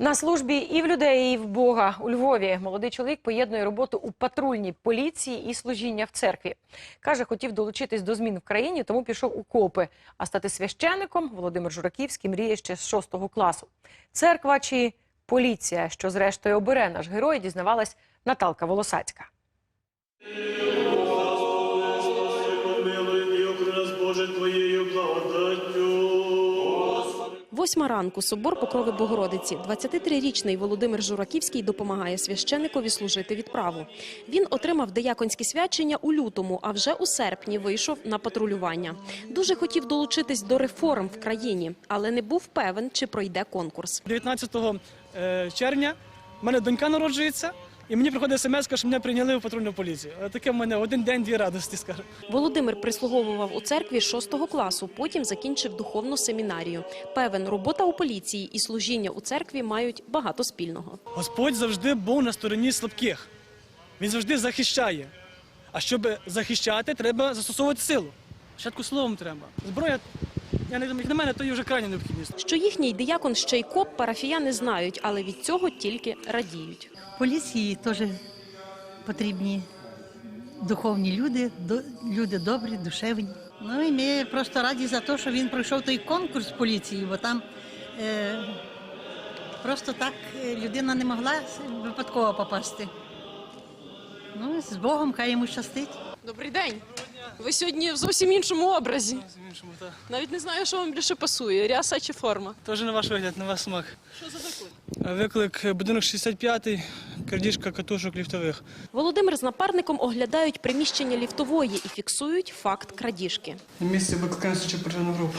На службі і в людей, і в Бога у Львові молодий чоловік поєднує роботу у патрульній поліції і служіння в церкві. Каже, хотів долучитись до змін в країні, тому пішов у копи. А стати священником Володимир Жураківський мріє ще з шостого класу. Церква чи поліція, що зрештою обере наш герой, дізнавалась Наталка Волосацька. Восьма ранку собор Покрови Богородиці. 23-річний Володимир Жураківський допомагає священикові служити відправу. Він отримав дияконське свячення у лютому, а вже у серпні вийшов на патрулювання. Дуже хотів долучитись до реформ в країні, але не був певен, чи пройде конкурс. 19 е, червня в мене донька народжується, і мені приходить смс, що мене прийняли в патрульну поліцію. Е, Таке в мене один день, дві радості, скажу. Володимир прислуговував у церкві 6 класу, потім закінчив духовну семінарію. Певен, робота у поліції і служіння у церкві мають багато спільного. Господь завжди був на стороні слабких. Він завжди захищає. А щоб захищати, треба застосовувати силу. Спочатку словом треба. Зброя, я не думаю, як на мене, то є вже крайня необхідність. Що їхній диякон ще й коп, парафіяни знають, але від цього тільки радіють. Поліції теж потрібні духовні люди, люди добрі, душевні. Ну і ми просто раді за те, що він пройшов той конкурс поліції, бо там е, просто так е, людина не могла випадково попасти. Ну, з Богом, хай йому щастить. Добрий день. Ви сьогодні в зовсім іншому образі. Навіть не знаю, що вам більше пасує, ряса чи форма. Теж на ваш вигляд, на ваш смак. Що за виклик? Е, Виклик будинок 65, крадіжка катушок ліфтових. Володимир з напарником оглядають приміщення ліфтової і фіксують факт крадіжки. На місці викликаємо групу.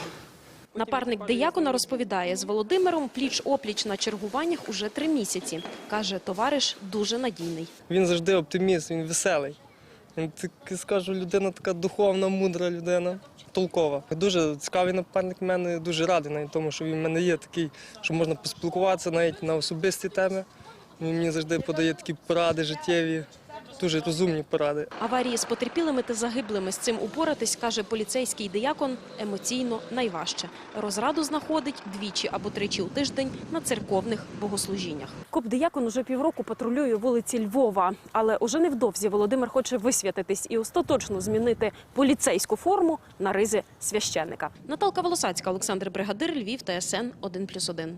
Напарник диякона розповідає, з Володимиром пліч-опліч на чергуваннях уже три місяці. Каже, товариш дуже надійний. Він завжди оптиміст, він веселий. Так скажу, людина така духовна, мудра людина, толкова. Дуже цікавий напарник в мене, дуже радий навіть тому, що він в мене є такий, що можна поспілкуватися навіть на особисті теми. Він мені завжди подає такі поради життєві, дуже розумні поради. Аварії з потерпілими та загиблими з цим упоратись, каже поліцейський диякон, емоційно найважче. Розраду знаходить двічі або тричі у тиждень на церковних богослужіннях. Коп-диякон уже півроку патрулює вулиці Львова, але уже невдовзі Володимир хоче висвятитись і остаточно змінити поліцейську форму на ризи священника. Наталка Волосацька, Олександр Бригадир, Львів, ТСН 1+,1.